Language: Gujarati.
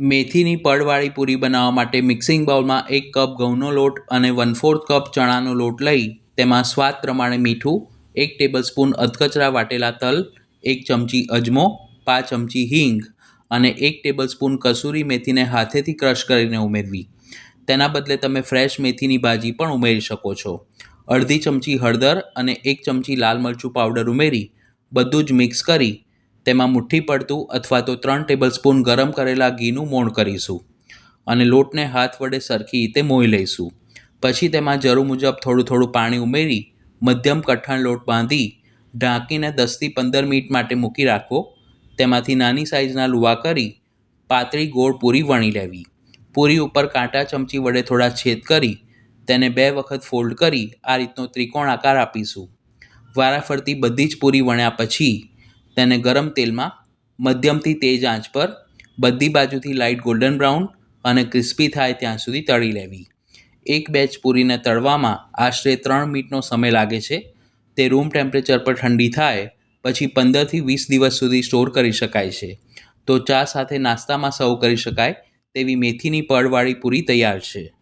મેથીની પડવાળી પૂરી બનાવવા માટે મિક્સિંગ બાઉલમાં એક કપ ઘઉંનો લોટ અને વન ફોર્થ કપ ચણાનો લોટ લઈ તેમાં સ્વાદ પ્રમાણે મીઠું, એક ટેબલસ્પૂન અધકચરા વાટેલા તલ, એક ચમચી અજમો, પાંચ ચમચી હિંગ અને એક ટેબલસ્પૂન કસૂરી મેથીને હાથેથી ક્રશ કરીને ઉમેરવી. તેના બદલે તમે ફ્રેશ મેથીની ભાજી પણ ઉમેરી શકો છો. અડધી ચમચી હળદર અને એક ચમચી લાલ મરચું પાવડર ઉમેરી બધું જ મિક્સ કરી તેમાં મુઠ્ઠી પડતું અથવા તો ત્રણ ટેબલસ્પૂન ગરમ કરેલા ઘીનું મોણ કરીશું અને લોટને હાથ વડે સરખી રીતે મોઈ લઈશું. પછી તેમાં જરૂર મુજબ થોડું થોડું પાણી ઉમેરી, મધ્યમ કઠણ લોટ બાંધી, ઢાંકીને દસથી પંદર મિનિટ માટે મૂકી રાખવો તેમાંથી નાની સાઇઝના લુવા કરી, પાતળી ગોળ પૂરી વણી લેવી. પૂરી ઉપર કાંટા ચમચી વડે થોડા છેદ કરી, તેને બે વખત ફોલ્ડ કરી આ રીતનો ત્રિકોણ આકાર આપીશું. વારાફરતી બધી જ પૂરી વણ્યા પછી તેને ગરમ તેલમાં મધ્યમથી તેજ આંચ પર બધી બાજુથી લાઇટ ગોલ્ડન બ્રાઉન અને ક્રિસ્પી થાય ત્યાં સુધી તળી લેવી. એક બેચ પૂરીને તળવામાં આશરે ત્રણ મિનિટનો સમય લાગે છે. તે રૂમ ટેમ્પરેચર પર ઠંડી થાય, પછી પંદરથી વીસ દિવસ સુધી સ્ટોર કરી શકાય છે. તો ચા સાથે નાસ્તામાં સર્વ કરી શકાય તેવી મેથીની પડવાળી પૂરી તૈયાર છે.